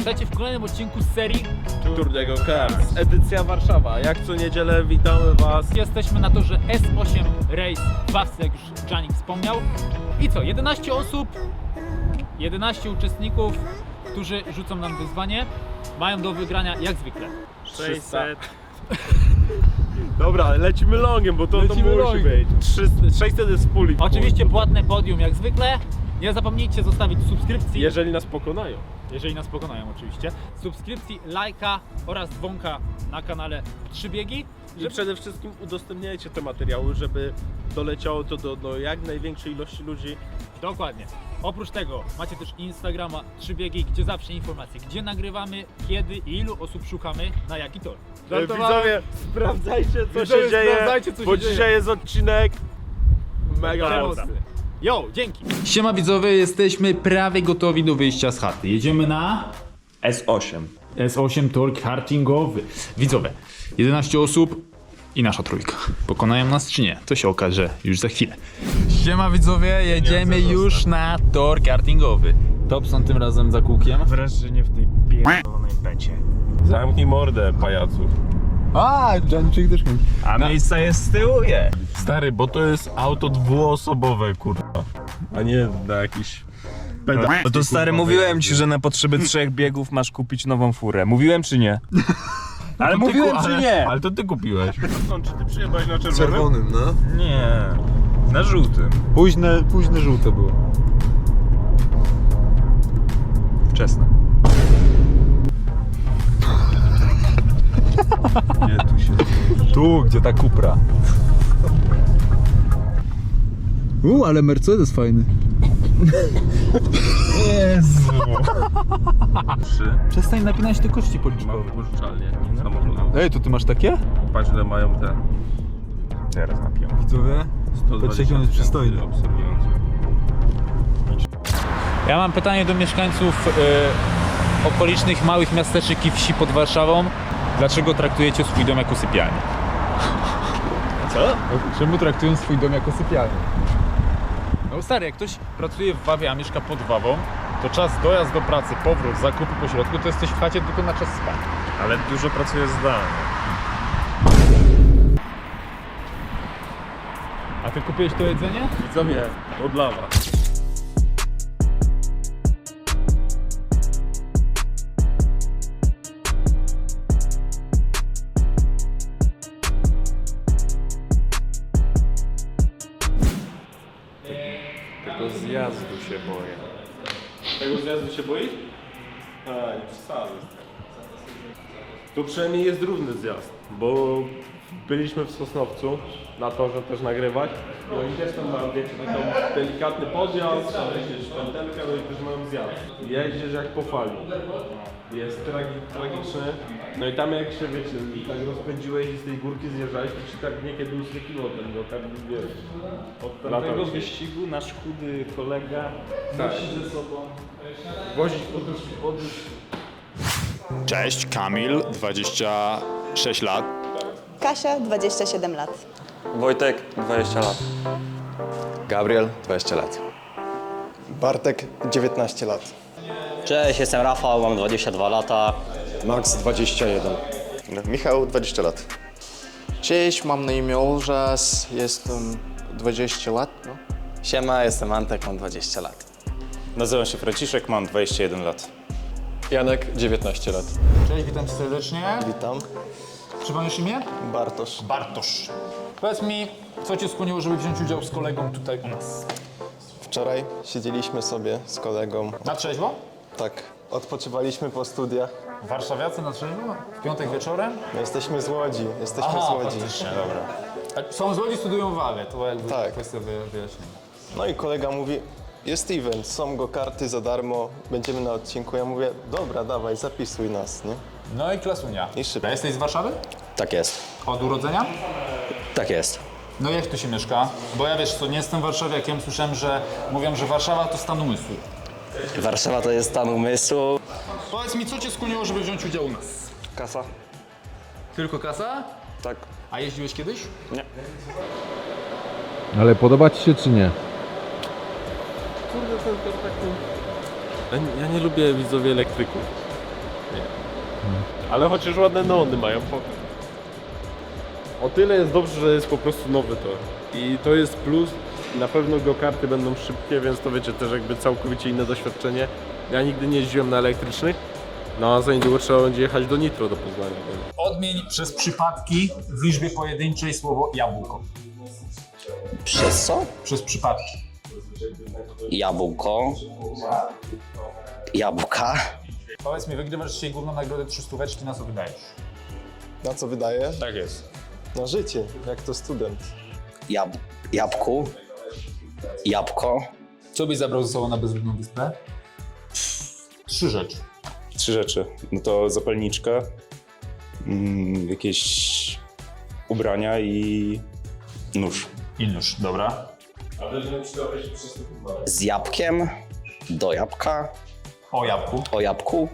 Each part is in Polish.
Witajcie w kolejnym odcinku z serii Turnego Cars. Edycja Warszawa. Jak co niedzielę witamy Was. Jesteśmy na torze S8 Race w Bawce, jak już Janik wspomniał. I co, 11 osób, 11 uczestników, którzy rzucą nam wyzwanie. Mają do wygrania jak zwykle. 600. Dobra, lecimy longiem, bo to, to Lecimy musi longiem. być. 300, 600 jest puli. Oczywiście płatne podium jak zwykle. Nie zapomnijcie zostawić subskrypcji, Jeżeli nas pokonają. jeżeli nas pokonają oczywiście. Subskrypcji, lajka oraz dzwonka na kanale Trzybiegi. I przede wszystkim udostępniajcie te materiały, żeby doleciało to do, do jak największej ilości ludzi. Dokładnie. Oprócz tego macie też Instagrama Trzybiegi, gdzie zawsze informacje, gdzie nagrywamy, kiedy i ilu osób szukamy, na jaki tor. Widzowie, sprawdzajcie co Widzowie, się dzieje, sprawdzajcie, co bo się dzieje. dzisiaj jest odcinek mega mocny. Yo, dzięki. Siema widzowie, jesteśmy prawie gotowi do wyjścia z chaty. Jedziemy na S8. S8 Tor kartingowy. Widzowie, 11 osób i nasza trójka. Pokonają nas czy nie? To się okaże już za chwilę. Siema widzowie, jedziemy już na tor kartingowy. Topson tym razem za kółkiem. Wreszcie nie w tej pierdolonej becie. Zamknij mordę, pajacu. A, Janczyk też A miejsca jest z tyłu, je. Stary, bo to jest auto dwuosobowe, kurwa. A nie na jakiś pedał. No to stary, mówiłem ci, że na potrzeby trzech biegów masz kupić nową furę. Mówiłem czy nie? Ale mówiłem czy nie? Ale to ty kupiłeś. Czy ty przyjechałeś na czerwonym? Czerwonym, no. Nie. Na żółtym. Późne, późne żółte było. Wczesne. Nie, tu się... Tu, gdzie ta kupra. U, ale Mercedes fajny. Jezu. Trzy. Przestań napinać te kości policzkowe. Mam pożyczalnię samochodu. Ej, to ty masz takie? Patrz ile mają te Teraz napiję. Widzowie? 120 Patrz, jaki on jest przystojny. obserwujący. Ja mam pytanie do mieszkańców y, okolicznych małych miasteczek i wsi pod Warszawą. Dlaczego traktujecie swój dom jako sypialnię? Co? Czemu traktują swój dom jako sypialnię? No stary, jak ktoś pracuje w Wawie, a mieszka pod Wawą, to czas dojazd do pracy, powrót, zakupy po środku, to jesteś w chacie tylko na czas spania. Ale dużo pracuję zdalnie. A ty kupiłeś to jedzenie? Widzowie, od A, nie przesadzę. Tu przynajmniej jest równy zjazd, bo byliśmy w Sosnowcu na torze też nagrywać. No i też tam mają, wiecie, taki delikatny podjazd, tam jeździsz pętelkę, no i też mają zjazd. Jeździsz jak po fali. Jest tragi, tragiczny. No i tam jak się, wiecie, tak rozpędziłeś i z tej górki zjeżdżałeś, to ci tak niekiedy usykiło ten go, tak wiesz. Od Dla tego tamtego wyścigu nasz chudy kolega tak. ze sobą wozić poduszki. Cześć, Kamil, 26 lat. Kasia, 27 lat. Wojtek, 20 lat. Gabriel, 20 lat. Bartek, 19 lat. Cześć, jestem Rafał, mam 22 lata. Max, 21. Michał, 20 lat. Cześć, mam na imię Olżas, jestem 20 lat. No. Siema, jestem Antek, mam 20 lat. Nazywam się Franciszek, mam 21 lat. Janek, 19 lat. Cześć, witam cię serdecznie. Witam. Przypomnisz imię? Bartosz. Bartosz. Powiedz mi, co cię skłoniło, żeby wziąć udział z kolegą tutaj u nas? Wczoraj siedzieliśmy sobie z kolegą. Na trzeźwo? Tak, odpoczywaliśmy po studiach. Warszawiacy na trzeźwo? W piątek wieczorem? My jesteśmy z Łodzi, jesteśmy Aha, z Łodzi. faktycznie, dobra. A Są z Łodzi, studiują w Wawie, to jakby Tak. kwestia wy- wyjaśnienia. No i kolega mówi, jest event, są go karty za darmo, będziemy na odcinku. Ja mówię, dobra, dawaj, zapisuj nas, nie? No i klasunia. I szybko. A jesteś z Warszawy? Tak jest. Od urodzenia? Tak jest. No jak tu się mieszka? Bo ja wiesz co, nie jestem warszawiakiem, słyszałem, że mówią, że Warszawa to stan umysłu. Warszawa to jest stan umysłu. Powiedz mi, co cię skłoniło, żeby wziąć udział u nas? Kasa? Tylko kasa? Tak. A jeździłeś kiedyś? Ale podoba ci się czy nie? Kurde, ten to taki Ja, nie- ja nie lubię widzowie elektryków. Nie. Ale chociaż ładne neony mają. O tyle jest dobrze, że jest po prostu nowy tor. I to jest plus. Na pewno go-karty będą szybkie, więc to wiecie też jakby całkowicie inne doświadczenie. Ja nigdy nie jeździłem na elektrycznych, no a za niedługo trzeba będzie jechać do Nitro do Poznania. Odmień przez przypadki w liczbie pojedynczej słowo jabłko. Przez co? Przez przypadki. Jabłko. Jabłka. Powiedz mi, wygrywasz dzisiaj główną nagrodę 300, czy na co wydajesz? Na co wydaje? Tak jest. Na życie, jak to student. Jab... Jabłku. Jabłko. Co byś zabrał ze sobą na bezludną wyspę? Trzy rzeczy. Trzy rzeczy. No to zapalniczka, mm, jakieś ubrania i nóż. I nóż, dobra. Z jabłkiem. Do jabłka. O jabłku. O jabłku.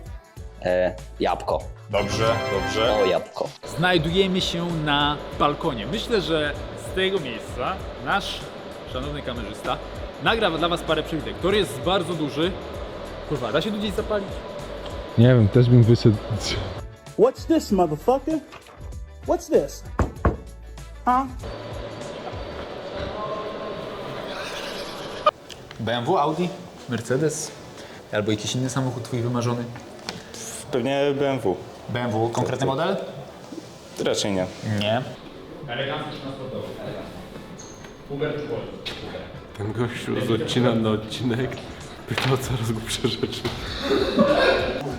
E, jabłko. Dobrze, dobrze. O jabłko. Znajdujemy się na balkonie. Myślę, że z tego miejsca nasz szanowny kamerzysta nagra dla Was parę przewitek. Tor jest bardzo duży. Kurwa, da się tu gdzieś zapalić? Nie wiem, też bym wyszedł. What's this, motherfucker? What's this? Huh? BMW, Audi, Mercedes albo jakiś inny samochód Twój wymarzony? Pewnie BMW. BMW, konkretny model? Raczej nie. Nie. Ten gościu z odcina na odcinek pytał coraz głupsze rzeczy.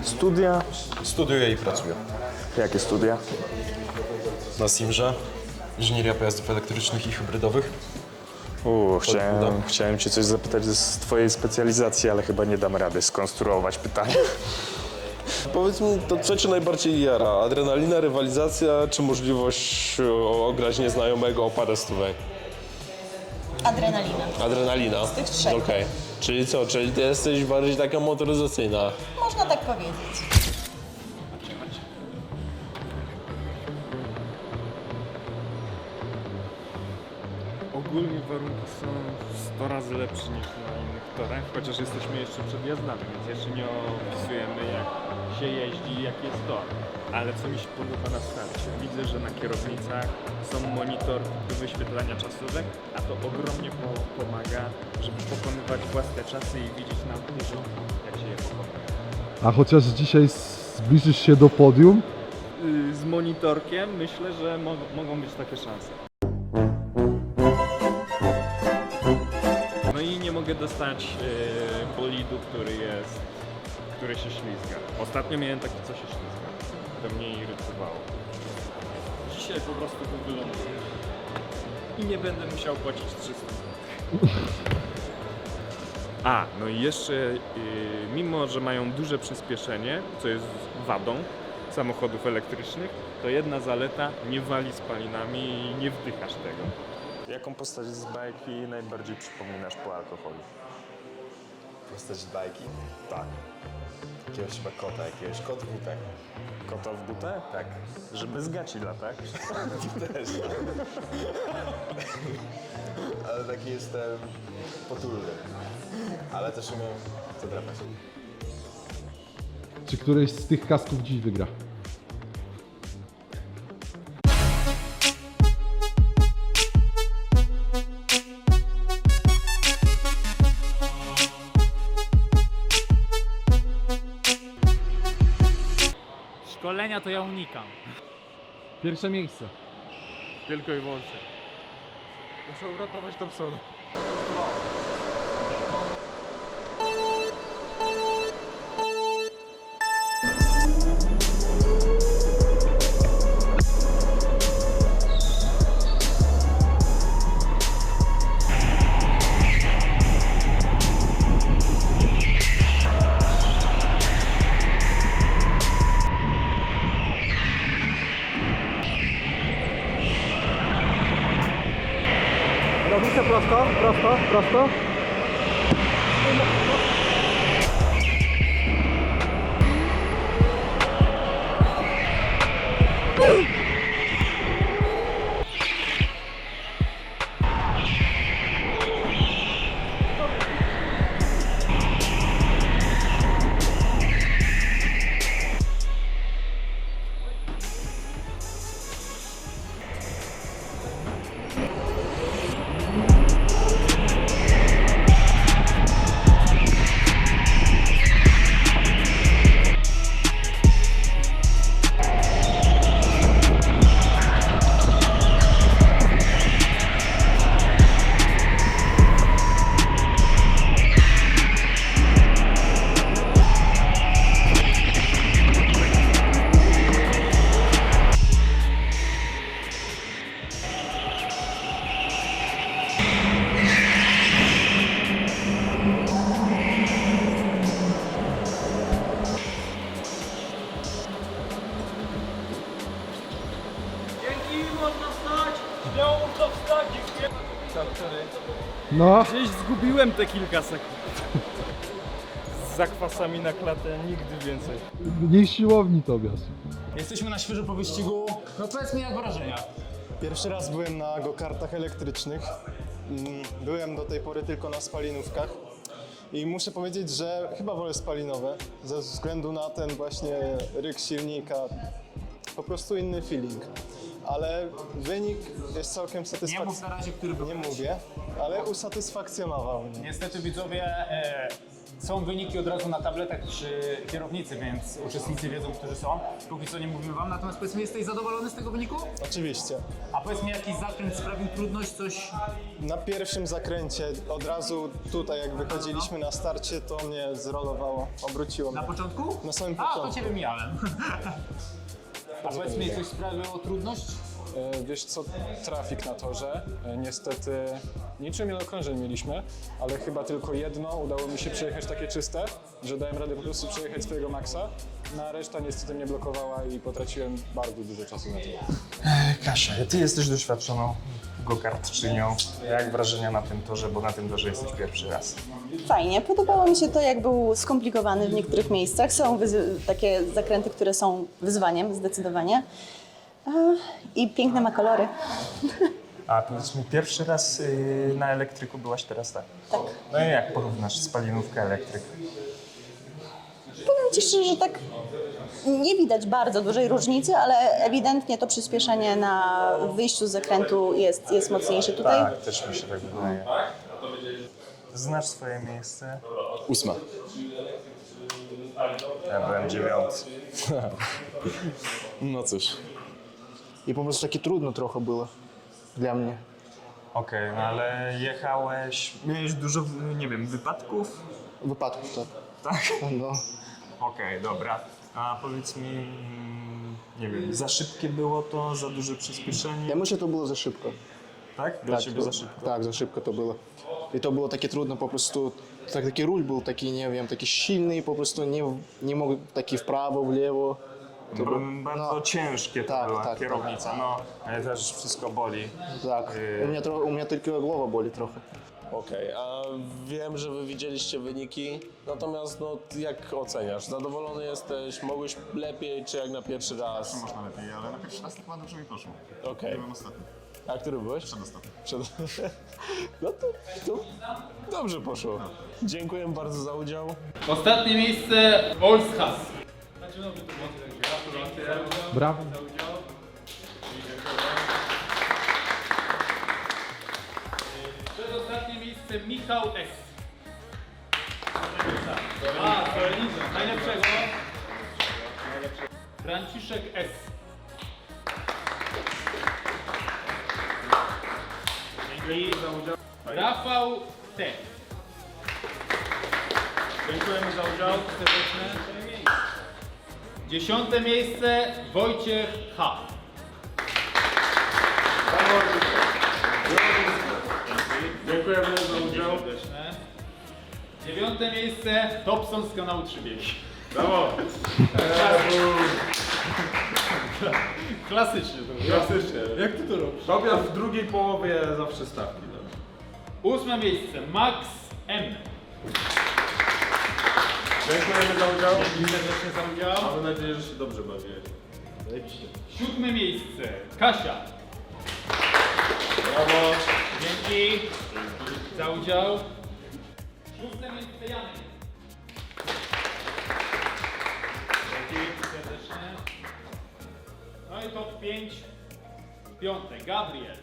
Studia. Studiuję i pracuję. Jakie studia? Na Simrze. Inżynieria pojazdów elektrycznych i hybrydowych. Uuu, chciałem, chciałem cię coś zapytać z twojej specjalizacji, ale chyba nie dam rady skonstruować pytania. Powiedz mi, to co cię najbardziej jara? Adrenalina, rywalizacja, czy możliwość o, ograć nieznajomego o parę stówek? Adrenalina. Adrenalina. tych trzech. Okej. Czyli co, czyli ty jesteś bardziej taka motoryzacyjna? Można tak powiedzieć. Ogólnie warunki są 100 razy lepsze niż na innych torach, chociaż jesteśmy jeszcze przed jazdami, więc jeszcze nie opisujemy jak się jeździ i jak jest tor. Ale co mi się podoba na starcie? Widzę, że na kierownicach są monitor do wyświetlania czasówek, a to ogromnie po- pomaga, żeby pokonywać własne czasy i widzieć na bieżąco, jak się je pokonuje. A chociaż dzisiaj zbliżysz się do podium, Y, Z monitorkiem myślę, że mo- mogą być takie szanse. No i nie mogę dostać e, bolidu, który jest, który się ślizga. Ostatnio miałem taki, co się ślizga. To mnie irytowało. Dzisiaj po prostu wyląduję. I nie będę musiał płacić 300 zł. A, no i jeszcze, y, mimo że mają duże przyspieszenie, co jest wadą samochodów elektrycznych, to jedna zaleta, nie wali spalinami i nie wdychasz tego. Jaką postać z bajki najbardziej przypominasz po alkoholu? Postać z bajki. Tak. Jakiegoś chyba kota, jakiegoś kot w butach. Kota w butę? Tak. Że bez gaci lata, tak? Też. Ale taki jestem potulny. Ale też umiem zadrapać. czy któreś z tych kasków dziś wygra? Szkolenia to ja unikam. Pierwsze miejsce. Tylko i wyłącznie. Muszę uratować Thompsona. No, te kilka sekund. Z zakwasami na klatę nigdy więcej. mniej siłowni Tobias. Jesteśmy na świeżo po wyścigu. No powiedz mi jak wrażenia. Pierwszy raz byłem na go-kartach elektrycznych. Mm, Byłem do tej pory tylko na spalinówkach. I muszę powiedzieć, że chyba wolę spalinowe, ze względu na ten właśnie ryk silnika. Po prostu inny feeling. Ale wynik jest całkiem Nie mów satysfakcjonujący. na razie, który był. Nie mówię, ale usatysfakcjonował mnie. Niestety widzowie, e, są wyniki od razu na tabletach przy kierownicy, więc uczestnicy wiedzą, którzy są. Póki co nie mówimy wam, natomiast powiedz mi, jesteś zadowolony z tego wyniku? Oczywiście. A powiedz mi, jakiś zakręt sprawił trudność, coś... Na pierwszym zakręcie, od razu tutaj jak wychodziliśmy na starcie, to mnie zrolowało, obróciło mnie. Na początku? Na samym A, to początku. ciebie mijałem. A powiedz mi, coś sprawiło trudność? E, Wiesz co, trafik na torze. E, Niestety niczym ile okrążeń mieliśmy, ale chyba tylko jedno udało mi się przejechać takie czyste, że dałem radę po prostu przejechać swojego maksa. Na reszta niestety mnie blokowała i potraciłem bardzo dużo czasu na to. Kasia, ty jesteś doświadczoną go-kartczynią. Jak wrażenia na tym torze, bo na tym torze jesteś pierwszy raz. Fajnie, podobało mi się to, jak był skomplikowany w niektórych miejscach. Są takie zakręty, które są wyzwaniem zdecydowanie. I piękne ma kolory. A powiedz mi, pierwszy raz yy, na elektryku byłaś teraz tak? Tak. No i jak porównasz spalinówkę elektryk? Powiem Ci szczerze, że tak nie widać bardzo dużej różnicy, ale ewidentnie to przyspieszenie na wyjściu z zakrętu jest, jest mocniejsze tutaj. Tak, też mi się tak wydaje. Znasz swoje miejsce? Ósma. Ja byłem dziewiąty. No cóż. I po prostu takie trudno trochę było dla mnie. Okej, no ale jechałeś, miałeś dużo, nie wiem, wypadków? Wypadków, tak. Tak? No. Okej, dobra. A powiedz mi, mm, nie wiem, za szybkie było to, za duże przyspieszenie? Ja myślę, to było za szybko. Tak? Dla Tak, ciebie to, za szybko? tak, za szybko to było. I to było takie trudno po prostu. Tak, taki ról był taki, nie wiem, taki silny, po prostu nie, nie mógł taki w prawo, w lewo. To było, bardzo no, ciężkie to tak, była tak, kierownica, no. Ale też wszystko boli. tak. Yy. U mnie, tro, u mnie tylko głowa boli trochę. Okej, a wiem, że wy widzieliście wyniki, natomiast no, jak oceniasz? Zadowolony jesteś? Mogłeś lepiej, czy jak na pierwszy raz? Można lepiej, ale na pierwszy raz chyba dobrze mi poszło. Okej. Byłem ostatni. A który byłeś? Przedostatni. Przed... No to, to dobrze poszło. Dziękuję bardzo za udział. Ostatnie miejsce Olshas. Brawo. Przedostatnie miejsce Michał S. A, Solenizm. Najlepszego. Franciszek S. Dzięki za udział. Rafał T. Dziękujemy za udział. Serdeczne. Dziesiąte miejsce Wojciech H. Dziękujemy za udział. Dziewiąte miejsce Topson z kanału 3 biegi. Brawo! Klasycznie to Klasycznie. Jak ty to robisz? Robię w drugiej połowie zawsze stawki. Ósme miejsce Max M. Dziękujemy za udział. Dzięki serdecznie za udział. Mam nadzieję, że się dobrze bawiłeś. Siódme miejsce Kasia. Brawo. Dzięki za udział. Szóste miejsce Janek. 5. Piąte Gabriel.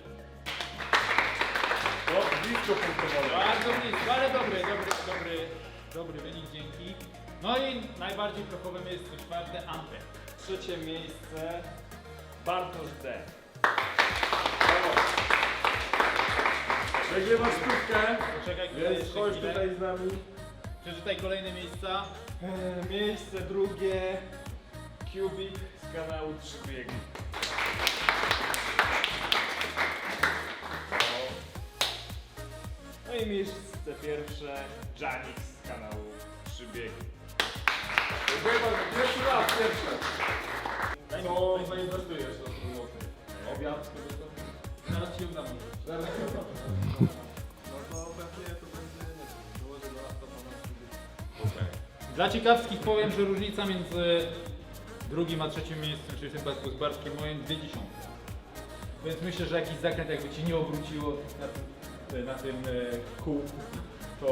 O, blisko punktowane. Bardzo blisko, ale dobry, dobry, dobry, dobry wynik, dzięki. No i najbardziej prochowe miejsce czwarte Antek. Trzecie miejsce Bartosz D. Wygrywasz stówkę, Poczekaj, chwilę, więc jeszcze chodź chwilę. tutaj z nami. Przeczytaj kolejne miejsca. E, Miejsce drugie Kubik z kanału 3 ósmej miejsce pierwsze Janik z kanału Przybiegi. Dziękuję bardzo. Pierwszy raz, pierwszy. Co zainwestujesz do tego złotych? Obiad, Zaraz ci udam. Zaraz ci. No to pewnie to będzie, nie wiem, dołożę do Dla ciekawskich powiem, że różnica między drugim a trzecim miejscem, czyli tym bezpozbarskim moim, dwie dziesiątki. Więc myślę, że jakiś zakręt jakby ci nie obróciło na tym na tym e, kółku, to,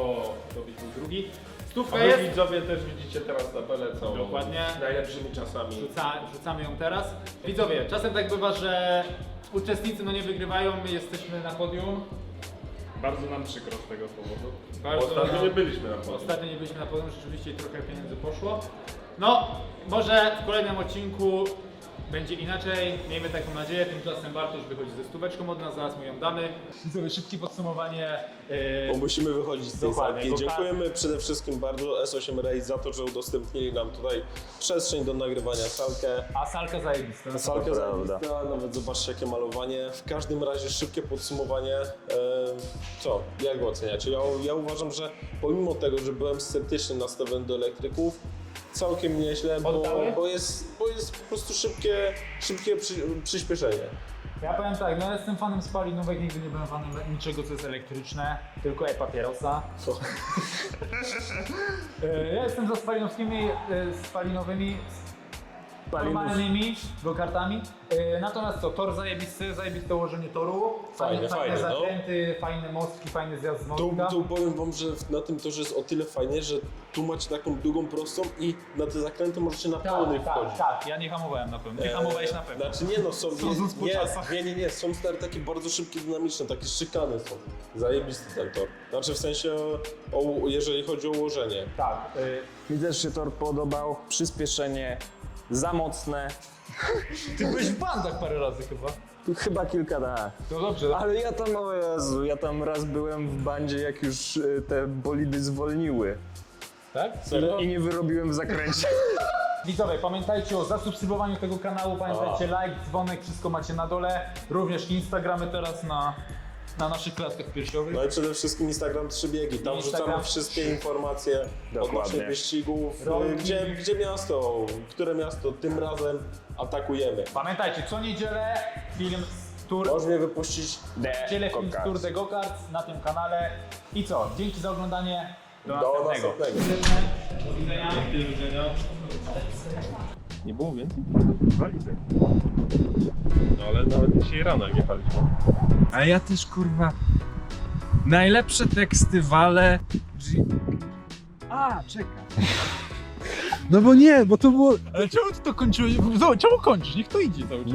to był drugi. A Stówka wy jest. widzowie też widzicie teraz tabelę całą. Dokładnie. Najlepszymi czasami. Rzuca, rzucamy ją teraz. Widzowie, czasem tak bywa, że uczestnicy no nie wygrywają, my jesteśmy na podium. Bardzo nam przykro z tego powodu. Bardzo, Ostatnio nie byliśmy na podium. Ostatnio nie byliśmy na podium, rzeczywiście trochę pieniędzy poszło. No, może w kolejnym odcinku będzie inaczej, miejmy taką nadzieję. Tymczasem Bartosz wychodzi ze stóweczką od nas, zaraz mu ją damy. Widzowie, szybkie podsumowanie. Yy, Bo musimy wychodzić z tej Dokładnie, salki. bo Dziękujemy przede wszystkim bardzo S8 Race za to, że udostępnili nam tutaj przestrzeń do nagrywania salkę. a salka zajebista. Salka zajebista, nawet zobaczcie jakie malowanie. W każdym razie szybkie podsumowanie. E, co? Jak go oceniacie? Ja, ja uważam, że pomimo tego, że byłem sceptycznie nastawiony do elektryków, całkiem nieźle, bo, Oddały? bo, jest, bo jest po prostu szybkie, szybkie przy, przyspieszenie. Ja powiem tak, no jestem fanem spalinówek, nigdy nie byłem fanem niczego, co jest elektryczne, tylko e-papierosa. Co? E, Ja jestem za spalinowskimi, e, spalinowymi, normalnymi go-kartami. E, Natomiast co, tor zajebisty, zajebiste ułożenie toru, Fajnie, fajne fajnie, no. zakręty, fajne mostki, fajny zjazd z Tu, mostka. tu powiem wam, że na tym torze jest o tyle fajnie, że tu macie taką długą prostą i na te zakręty możecie na pełnej tak, wchodzić. tak, tak, ja nie hamowałem na pewno, ty Eee, hamowałeś na pewno. Znaczy nie no, są, Sądząc po nie, czasach. nie, nie, nie, są stare takie bardzo szybkie, dynamiczne, takie szykany są. Zajebisty ten tor. Znaczy w sensie, o, jeżeli chodzi o ułożenie. Tak, e, Mi też się tor podobał, przyspieszenie za mocne. ty byłeś w bandach parę razy chyba. Chyba kilka tak. No dobrze, Ale ja tam, o Jezu, ja tam raz byłem w bandzie, jak już y, te bolidy zwolniły. tak? Serio? I nie wyrobiłem w zakręcie. Widzowie, pamiętajcie o zasubskrybowaniu tego kanału, pamiętajcie like, dzwonek, wszystko macie na dole. Również Instagramy teraz na, na naszych klatkach piersiowych. No i przede wszystkim Instagram trzy biegi. Tam Instagram. wrzucamy wszystkie informacje odnośnie Dokładnie. wyścigów, Rolki. gdzie, gdzie miasto, które miasto tym razem atakujemy. Pamiętajcie, co niedzielę film z Tour, Możesz mnie wypuścić niedzielę film z Tour de Go-Karts na tym kanale. I co, dzięki za oglądanie, do, do następnego. następnego. Do widzenia. Do widzenia. Nie było więcej? No ale nawet dzisiaj rano jak jechaliśmy. A ja też kurwa. Najlepsze teksty wale. A, czekaj. No bo nie, bo to było... Ale czemu ty to kończyłeś? Zobacz, Czemu kończysz? Niech to idzie cały czas.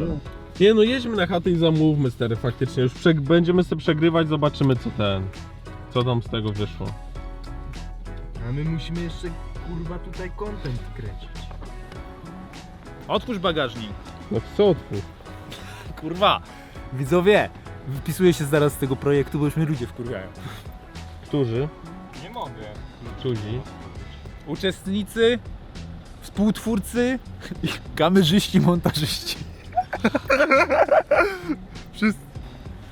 Nie no, jedźmy na chatę i zamówmy stary faktycznie. Już prze- będziemy sobie przegrywać, zobaczymy co ten. Co tam z tego wyszło. A my musimy jeszcze kurwa tutaj content kręcić. Otwórz bagażnik. No co otwórz? Kurwa. Widzowie, wypisuję się zaraz z tego projektu, bo już mnie ludzie wkurwiają. Którzy? Nie mogę. Cudzi. Uczestnicy, współtwórcy i kamerzyści, montażyści. Wszyscy.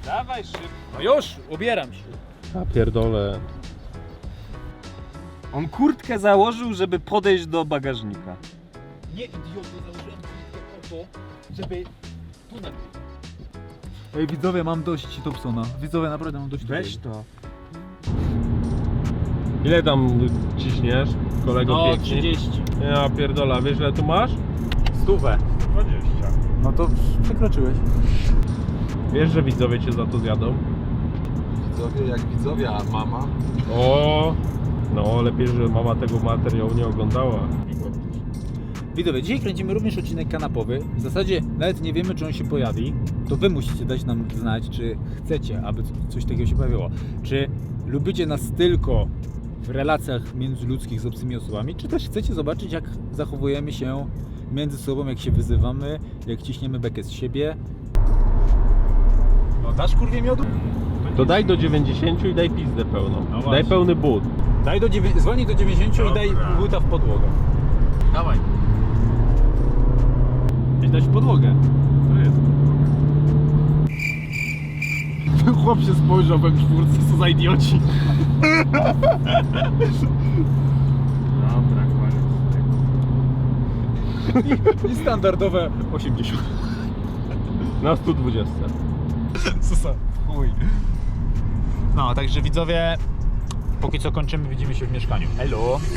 Dawaj szybko. No już, ubieram się. A pierdolę. On kurtkę założył, żeby podejść do bagażnika. Nie idioty, po to, żeby tu nagrywać. Ej widzowie, mam dość Thompsona. Widzowie, naprawdę mam dość Weź to. Ile tam ciśniesz, kolego No, pięknie? 30. Ja pierdolę, wiesz ile tu masz? Stówę. 20. No to przekroczyłeś. Wiesz, że widzowie cię za to zjadą? Widzowie jak widzowie, a mama? O, no lepiej, że mama tego materiału nie oglądała. Widzowie, dzisiaj kręcimy również odcinek kanapowy. W zasadzie nawet nie wiemy, czy on się pojawi. To wy musicie dać nam znać, czy chcecie, aby coś takiego się pojawiło. Czy lubicie nas tylko w relacjach międzyludzkich z obcymi osobami, czy też chcecie zobaczyć, jak zachowujemy się między sobą, jak się wyzywamy, jak ciśniemy bekę z siebie. No, dasz kurwie miodu? To daj do 90 i daj pizdę pełną. No daj właśnie. pełny but. Daj do dziewię- zwolnij do 90 i daj buta w podłogę. Dawaj. I dać w podłogę. To jest Chłop się spojrzał we czwórce, co za idioci. Dobra, koniec. I standardowe 80. Na 120. Co za chuj. No, także widzowie, póki co kończymy, widzimy się w mieszkaniu. Hello.